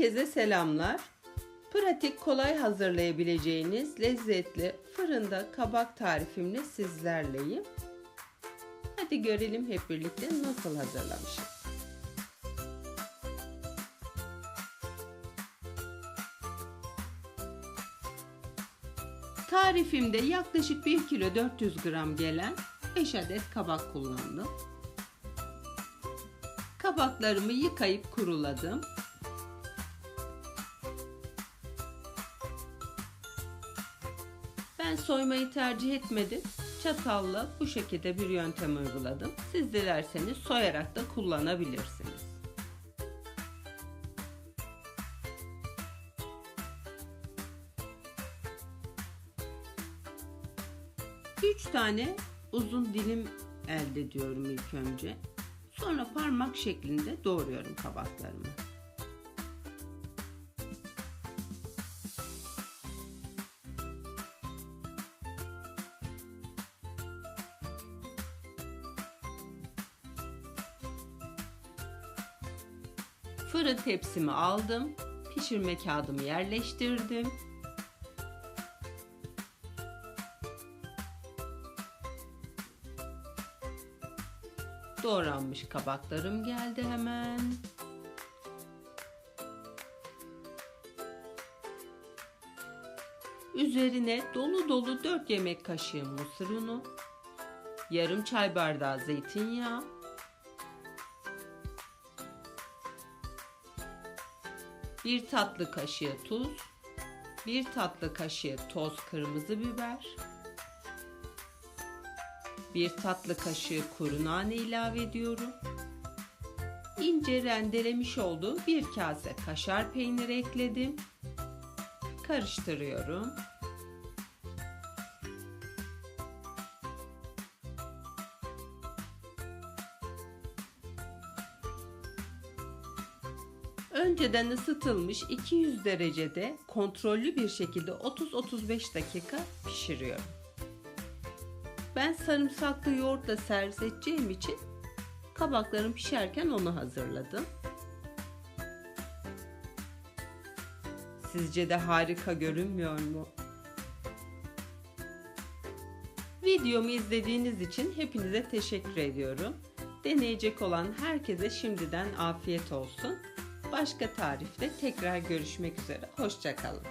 Herkese selamlar. Pratik, kolay hazırlayabileceğiniz lezzetli fırında kabak tarifimle sizlerleyim. Hadi görelim hep birlikte nasıl hazırlamışım. Tarifimde yaklaşık 1 kilo 400 gram gelen 5 adet kabak kullandım. Kabaklarımı yıkayıp kuruladım. Ben soymayı tercih etmedim. Çatalla bu şekilde bir yöntem uyguladım. Siz dilerseniz soyarak da kullanabilirsiniz. Üç tane uzun dilim elde ediyorum ilk önce. Sonra parmak şeklinde doğruyorum kabaklarımı. Fırın tepsimi aldım. Pişirme kağıdımı yerleştirdim. Doğranmış kabaklarım geldi hemen. Üzerine dolu dolu 4 yemek kaşığı mısır unu, yarım çay bardağı zeytinyağı, bir tatlı kaşığı tuz, bir tatlı kaşığı toz kırmızı biber, bir tatlı kaşığı kuru nane ilave ediyorum. İnce rendelemiş olduğum bir kase kaşar peyniri ekledim. Karıştırıyorum. Önceden ısıtılmış 200 derecede kontrollü bir şekilde 30-35 dakika pişiriyorum. Ben sarımsaklı yoğurtla servis edeceğim için kabaklarım pişerken onu hazırladım. Sizce de harika görünmüyor mu? Videomu izlediğiniz için hepinize teşekkür ediyorum. Deneyecek olan herkese şimdiden afiyet olsun. Başka tarifte tekrar görüşmek üzere. Hoşçakalın.